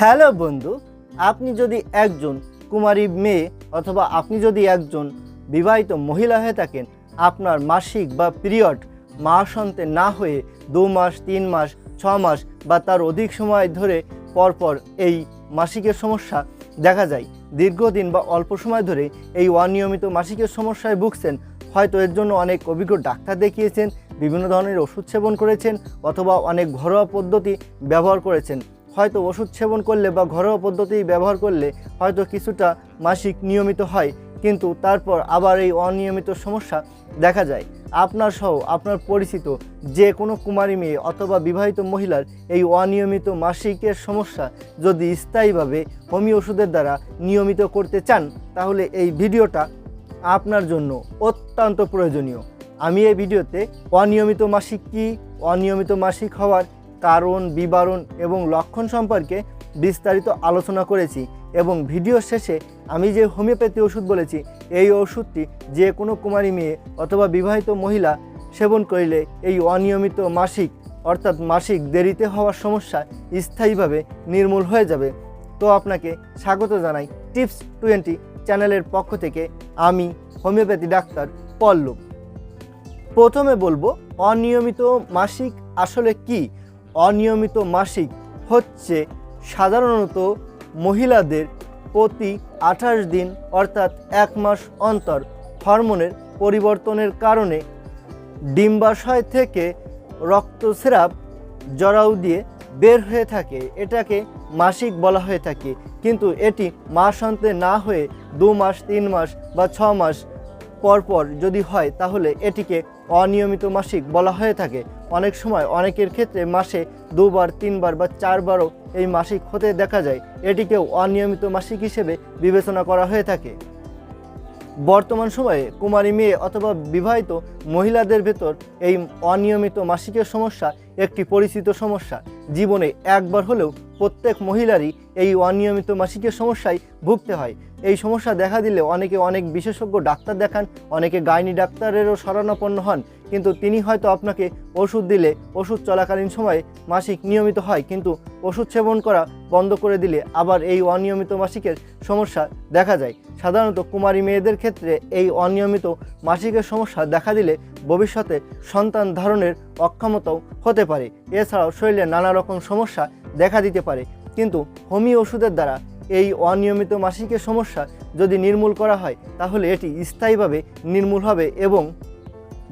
Hello বন্ধু, আপনি যদি একজন কুমারী মেয়ে অথবা আপনি যদি একজন বিবাহিত মহিলা হয়ে থাকেন, আপনার মাসিক বা পিরিয়ড মাস অন্তে না হয়ে দু মাস, তিন মাস, ছ মাস বা তার অধিক সময় ধরে পরপর এই মাসিকের সমস্যা দেখা যায়। দীর্ঘদিন বা অল্প সময় ধরে এই অনিয়মিত মাসিকের সমস্যায় ভুগছেন। হয়তো এর জন্য অনেক অভিজ্ঞ ডাক্তার দেখিয়েছেন, বিভিন্ন ধরনের ওষুধ সেবন করেছেন অথবা অনেক ঘরোয়া পদ্ধতি ব্যবহার করেছেন। হয়তো ওষুধ সেবন করলে বা ঘরোয়া পদ্ধতি ব্যবহার করলে হয়তো কিছুটা মাসিক নিয়মিত হয়, কিন্তু তারপর আবার এই অনিয়মিত সমস্যা দেখা যায়। আপনার সহ আপনার পরিচিত যে কোনো কুমারী মেয়ে অথবা বিবাহিত মহিলার এই অনিয়মিত মাসিকের সমস্যা যদি স্থায়ীভাবে হোমিও ওষুধের দ্বারা নিয়মিত করতে চান, তাহলে এই ভিডিওটা আপনার জন্য অত্যন্ত প্রয়োজনীয়। আমি এই ভিডিওতে অনিয়মিত মাসিক কী, অনিয়মিত মাসিক হওয়ার কারণ, বিবরণ এবং লক্ষণ সম্পর্কে বিস্তারিত আলোচনা করেছি এবং ভিডিও শেষে আমি যে হোমিওপ্যাথি ওষুধ বলেছি, এই ওষুধটি যে কোনো কুমারী মেয়ে অথবা বিবাহিত মহিলা সেবন করিলে এই অনিয়মিত মাসিক, অর্থাৎ মাসিক দেরিতে হওয়ার সমস্যা স্থায়ীভাবে নির্মূল হয়ে যাবে। তো আপনাকে স্বাগত জানাই টিপস টোয়েন্টি চ্যানেলের পক্ষ থেকে আমি হোমিওপ্যাথি ডাক্তার পল্লব। প্রথমে বলব, অনিয়মিত মাসিক আসলে কি? অনিয়মিত মাসিক হচ্ছে সাধারণত মহিলাদের প্রতি আঠাশ দিন অর্থাৎ এক মাস অন্তর হরমোনের পরিবর্তনের কারণে ডিম্বাশয় থেকে রক্তস্রাব জরাউ দিয়ে বের হয়ে থাকে। এটাকে মাসিক বলা হয়ে থাকে। কিন্তু এটি মাসান্তে না হয়ে দু মাস, তিন মাস বা ছ মাস পর পর যদি হয়, তাহলে এটিকে অনিয়মিত মাসিক বলা হয়ে থাকে। অনেক সময় অনেকের ক্ষেত্রে মাসে দুবার, তিনবার বা চারবারও এই মাসিক হতে দেখা যায়। এটিকেও অনিয়মিত মাসিক হিসেবে বিবেচনা করা হয়ে থাকে। বর্তমান সময়ে কুমারী মেয়ে অথবা বিবাহিত মহিলাদের ভেতর এই অনিয়মিত মাসিকের সমস্যা একটি পরিচিত সমস্যা। জীবনে একবার হলেও প্রত্যেক মহিলারই এই অনিয়মিত মাসিকের সমস্যায় ভুগতে হয়। এই সমস্যা দেখা দিলে অনেকে অনেক বিশেষজ্ঞ ডাক্তার দেখান, অনেকে গাইনি ডাক্তারেরও শরণাপন্ন হন। কিন্তু তিনি হয়তো আপনাকে ওষুধ দিলে ওষুধ চলাকালীন সময়ে মাসিক নিয়মিত হয়, কিন্তু ওষুধ সেবন করা বন্ধ করে দিলে আবার এই অনিয়মিত মাসিকের সমস্যা দেখা যায়। সাধারণত কুমারী মেয়েদের ক্ষেত্রে এই অনিয়মিত মাসিকের সমস্যা দেখা দিলে ভবিষ্যতে সন্তান ধারণের অক্ষমতাও হতে পারে। এছাড়াও শরীরে নানা রকম সমস্যা দেখা দিতে পারে। কিন্তু হোমিও ওষুধের দ্বারা এই অনিয়মিত মাসিকের সমস্যা যদি নির্মূল করা হয়, তাহলে এটি স্থায়ীভাবে নির্মূল হবে এবং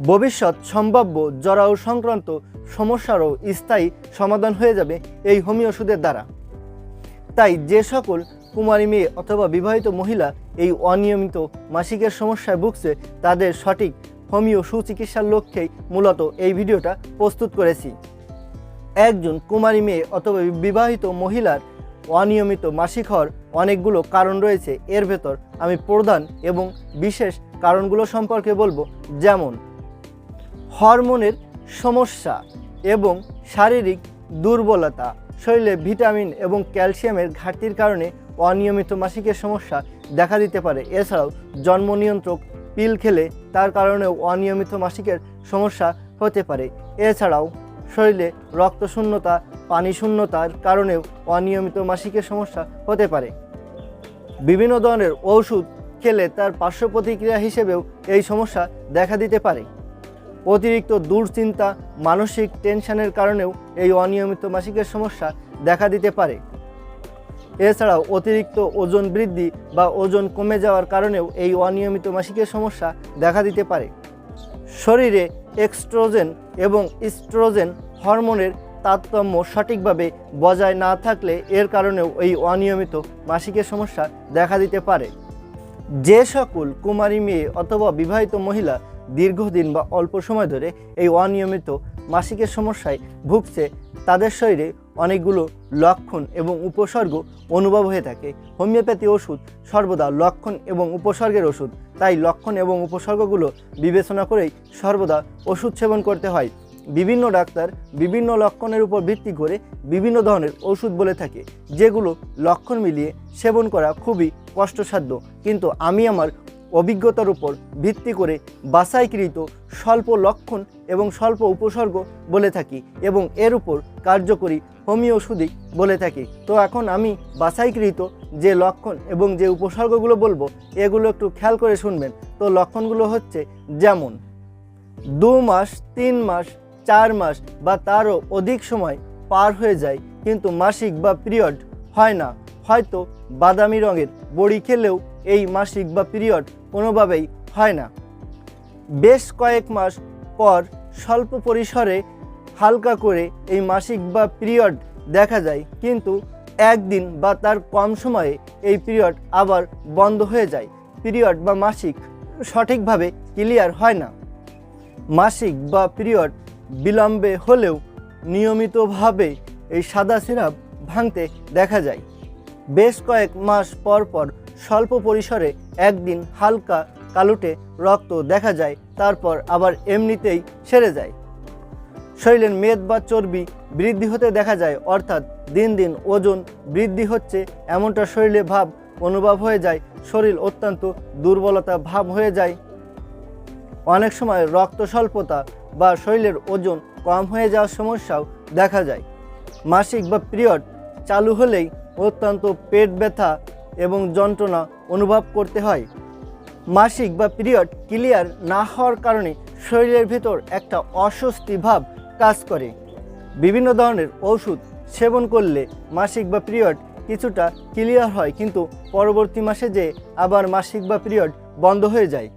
ভবিষ্যৎ সম্ভাব্য জরায়ু সংক্রান্ত সমস্যারও স্থায়ী সমাধান হয়ে যাবে এই হোমিও ওষুধের দ্বারা। তাই যে সকল কুমারী মেয়ে অথবা বিবাহিত মহিলা এই অনিয়মিত মাসিকের সমস্যায় ভুগছে, তাদের সঠিক হোমিও সুচিকিৎসার লক্ষ্যেই মূলত এই ভিডিওটা প্রস্তুত করেছি। একজন কুমারী মেয়ে অথবা বিবাহিত মহিলার অনিয়মিত মাসিক হওয়ার অনেকগুলো কারণ রয়েছে। এর ভেতর আমি প্রধান এবং বিশেষ কারণগুলো সম্পর্কে বলব। যেমন, হরমোনের সমস্যা এবং শারীরিক দুর্বলতা, শরীরে ভিটামিন এবং ক্যালসিয়ামের ঘাটতির কারণে অনিয়মিত মাসিকের সমস্যা দেখা দিতে পারে। এছাড়াও জন্ম নিয়ন্ত্রক পিল খেলে তার কারণেও অনিয়মিত মাসিকের সমস্যা হতে পারে। এছাড়াও শরীরে রক্তশূন্যতা পানি শূন্যতার কারণেও অনিয়মিত মাসিকের সমস্যা হতে পারে। বিভিন্ন ধরনের ওষুধ খেলে তার পার্শ্ব প্রতিক্রিয়া হিসেবেও এই সমস্যা দেখা দিতে পারে। অতিরিক্ত দুশ্চিন্তা, মানসিক টেনশনের কারণেও এই অনিয়মিত মাসিকের সমস্যা দেখা দিতে পারে। এছাড়াও অতিরিক্ত ওজন বৃদ্ধি বা ওজন কমে যাওয়ার কারণেও এই অনিয়মিত মাসিকের সমস্যা দেখা দিতে পারে। শরীরে এক্সট্রোজেন এবং ইস্ট্রোজেন হরমোনের তারতম্য সঠিকভাবে বজায় না থাকলে এর কারণেও এই অনিয়মিত মাসিকের সমস্যা দেখা দিতে পারে। যে সকল কুমারী মেয়ে অথবা বিবাহিত মহিলা দীর্ঘদিন বা অল্প সময় ধরে এই অনিয়মিত মাসিকের সমস্যায় ভুগছে, তাদের শরীরে অনেকগুলো লক্ষণ এবং উপসর্গ অনুভব হয়ে থাকে। হোমিওপ্যাথি ওষুধ সর্বদা লক্ষণ এবং উপসর্গের ওষুধ। তাই লক্ষণ এবং উপসর্গগুলো বিবেচনা করেই সর্বদা ওষুধ সেবন করতে হয়। বিভিন্ন ডাক্তার বিভিন্ন লক্ষণের উপর ভিত্তি করে বিভিন্ন ধরনের ওষুধ বলে থাকে, যেগুলো লক্ষণ মিলিয়ে সেবন করা খুবই কষ্টসাধ্য। কিন্তু আমি আমার অভিজ্ঞতার উপর ভিত্তি করে বাছাইকৃত স্বল্প লক্ষণ এবং স্বল্প উপসর্গ বলে থাকি এবং এর উপর কার্যকরী হোমিও ওষুধই বলে থাকি। তো এখন আমি বাছাইকৃত যে লক্ষণ এবং যে উপসর্গগুলো বলব, এগুলো একটু খেয়াল করে শুনবেন। তো লক্ষণগুলো হচ্ছে যেমন, দু মাস, তিন মাস, চার মাস বা তারও অধিক সময় পার হয়ে যায়, কিন্তু মাসিক বা পিরিয়ড হয় না। হয়তো বাদামি রঙের বড়ি খেলেও এই মাসিক বা পিরিয়ড কোনোভাবেই হয় না। বেশ কয়েক মাস পর স্বল্প পরিসরে হালকা করে এই মাসিক বা পিরিয়ড দেখা যায়। কিন্তু একদিন বা তার কম সময়ে এই পিরিয়ড আবার বন্ধ হয়ে যায়। পিরিয়ড বা মাসিক সঠিকভাবে ক্লিয়ার হয় না। মাসিক বা পিরিয়ড বিলম্বে হলেও নিয়মিতভাবে এই সাদা সিরাপ ভাঙতে দেখা যায়। বেশ কয়েক মাস পর পর স্বল্প পরিসরে একদিন হালকা কালুটে রক্ত দেখা যায়, তারপর আবার এমনিতেই সেরে যায়। শরীরের মেদ বা চর্বি বৃদ্ধি হতে দেখা যায়, অর্থাৎ দিন দিন ওজন বৃদ্ধি হচ্ছে, এমনটা শরীরে ভাব অনুভব হয়ে যায়, শরীর অত্যন্ত দুর্বলতা ভাব হয়ে যায়। অনেক সময় রক্ত স্বল্পতা বা শরীরের ওজন কম হয়ে যাওয়ার সমস্যাও দেখা যায়। মাসিক বা পিরিয়ড চালু হলেই অত্যন্ত পেট ব্যথা এবং যন্ত্রণা অনুভব করতে হয়। মাসিক বা পিরিয়ড ক্লিয়ার না হওয়ার কারণে শরীরের ভিতর একটা অস্বস্তি ভাব কাজ করে। বিভিন্ন ধরনের ওষুধ সেবন করলে মাসিক বা পিরিয়ড কিছুটা ক্লিয়ার হয়, কিন্তু পরবর্তী মাসে যে আবার মাসিক বা পিরিয়ড বন্ধ হয়ে যায়।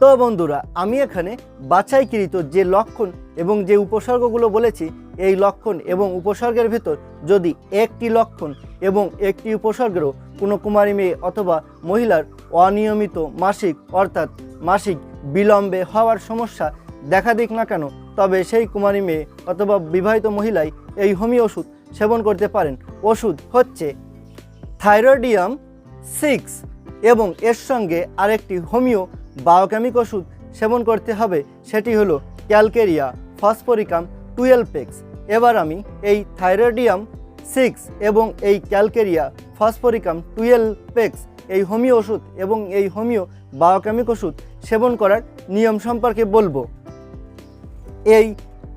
তো বন্ধুরা, আমি এখানে বাছাইকৃত যে লক্ষণ এবং যে উপসর্গগুলো বলেছি, এই লক্ষণ এবং উপসর্গের ভিতর যদি একটি লক্ষণ এবং একটি উপসর্গেরও কোনো কুমারী মেয়ে অথবা মহিলার অনিয়মিত, মাসিক, অর্থাৎ মাসিক বিলম্বে হওয়ার সমস্যা দেখা দিক না কেন, তবে সেই কুমারী মেয়ে অথবা বিবাহিত মহিলাই এই হোমিও ওষুধ সেবন করতে পারেন। ওষুধ হচ্ছে থাইরয়েডিয়াম সিক্স এবং এর সঙ্গে আরেকটি হোমিও বায়োকেমিক ওষুধ সেবন করতে হবে, সেটি হলো ক্যালকেরিয়া ফসফরিকাম টুয়েলভ এক্স। এবার আমি এই থাইরয়েডিয়াম সিক্স এবং এই ক্যালকেরিয়া ফসফরিকাম টুয়েলভ এক্স এই হোমিও ওষুধ এবং এই হোমিও বায়োকেমিক ওষুধ সেবন করার নিয়ম সম্পর্কে বলব। এই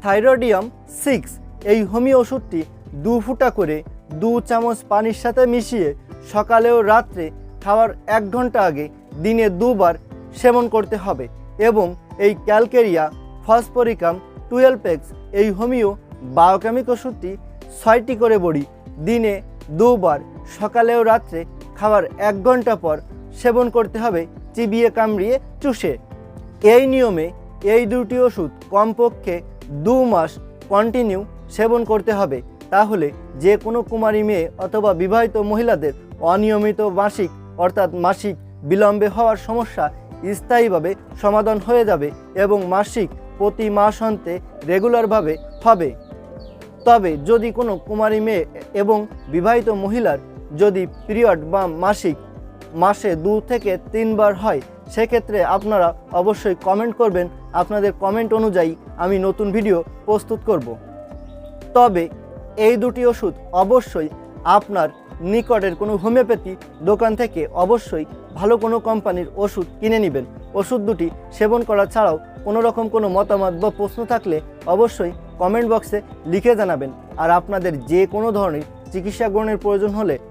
থাইরয়েডিয়াম সিক্স, এই হোমিও ওষুধটি দু ফুটা করে দু চামচ পানির সাথে মিশিয়ে সকালে ও রাত্রে খাওয়ার এক ঘণ্টা আগে দিনে দুবার সেবন করতে হবে এবং এই ক্যালকেরিয়া ফসফরিকাম টুয়েলভ এক্স, এই হোমিও বায়োকেমিক ওষুধটি ছয়টি করে বড়ি দিনে দুবার সকালে ও রাত্রে খাওয়ার এক ঘণ্টা পর সেবন করতে হবে চিবিয়ে কামড়িয়ে চুষে। এই নিয়মে এই দুটি ওষুধ কমপক্ষে দু মাস কন্টিনিউ সেবন করতে হবে। তাহলে যে কোনো কুমারী মেয়ে অথবা বিবাহিত মহিলাদের অনিয়মিত মাসিক অর্থাৎ মাসিক বিলম্বে হওয়ার সমস্যা স্থায়ীভাবে সমাধান হয়ে যাবে এবং মাসিক প্রতি মাস অন্তে রেগুলারভাবে হবে। তবে যদি কোনো কুমারী মেয়ে এবং বিবাহিত মহিলার যদি পিরিয়ড বা মাসিক মাসে দু থেকে তিনবার হয়, সেক্ষেত্রে আপনারা অবশ্যই কমেন্ট করবেন। আপনাদের কমেন্ট অনুযায়ী আমি নতুন ভিডিও প্রস্তুত করব। তবে এই দুটি ওষুধ অবশ্যই আপনার নিকটের কোনো হোমিওপ্যাথি দোকান থেকে অবশ্যই ভালো কোনো কোম্পানির ওষুধ কিনে নেবেন। ওষুধ দুটি সেবন করা ছাড়াও কোনো রকম কোনো মতামত বা প্রশ্ন থাকলে অবশ্যই কমেন্ট বক্সে লিখে জানাবেন। আর আপনাদের যে কোনো ধরনের চিকিৎসা গ্রহণের প্রয়োজন হলে